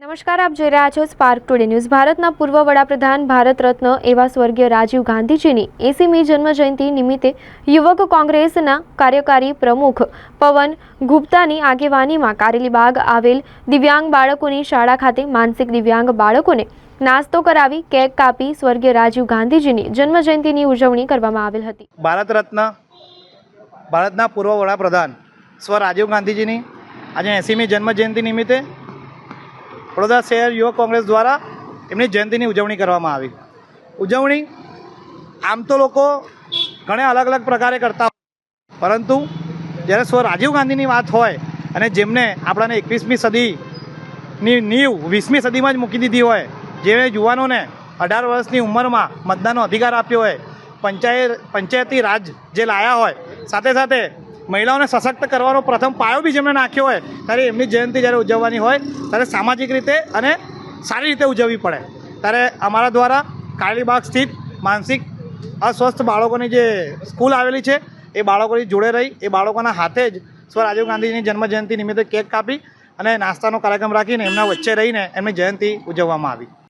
નમસ્કાર, આપ જોઈ રહ્યા છો સ્પાર્ક ટુડે ન્યૂઝ ભારતના પૂર્વ વડાપ્રધાન ભારત રત્ન એવા સ્વર્ગીય રાજીવ ગાંધીજીની એસીમી જન્મજયંતિ નિમિત્તે યુવક કોંગ્રેસના કાર્યકારી પ્રમુખ પવન ગુપ્તાની આગેવાનીમાં કારેલીબાગ આવેલ દિવ્યાંગ બાળકોની શાળા ખાતે માનસિક દિવ્યાંગ બાળકોને નાસ્તો કરાવી કેક કાપી સ્વર્ગીય રાજીવ ગાંધીજીની જન્મજયંતિની ઉજવણી કરવામાં આવેલ હતી. ભારત રત્ન, ભારતના પૂર્વ વડાપ્રધાન સ્વ રાજીવ ગાંધીજીની આજે એંસીમી જન્મજયંતિ નિમિત્તે વડોદરા શહેર યુવક કોંગ્રેસ દ્વારા એમની જયંતિની ઉજવણી કરવામાં આવી. ઉજવણી આમ તો લોકો ઘણા અલગ અલગ પ્રકારે કરતા પરંતુ જ્યારે સ્વ રાજીવ ગાંધીની વાત હોય અને જેમને આપણાને એકવીસમી સદીની નીવ વીસમી સદીમાં જ મૂકી દીધી હોય જેણે યુવાનોને અઢાર વર્ષની ઉંમરમાં મતદાનનો અધિકાર આપ્યો હોય, પંચાયત, પંચાયતી રાજ જે લાયા હોય, સાથે સાથે મહિલાઓને સશક્ત કરવાનો પ્રથમ પાયો બી જેમણે નાખ્યો હોય, ત્યારે એમની જયંતિ જ્યારે ઉજવવાની હોય, ત્યારે સામાજિક રીતે અને સારી રીતે ઉજવવી પડે. ત્યારે અમારા દ્વારા કાળીબાગ સ્થિત માનસિક અસ્વસ્થ બાળકોની જે સ્કૂલ આવેલી છે, એ બાળકોની જોડે રહી, એ બાળકોના હાથે જ સ્વ રાજીવ ગાંધીજીની જન્મજયંતિ નિમિત્તે કેક કાપી અને નાસ્તાનો કાર્યક્રમ રાખીને એમના વચ્ચે રહીને એમની જયંતિ ઉજવવામાં આવી.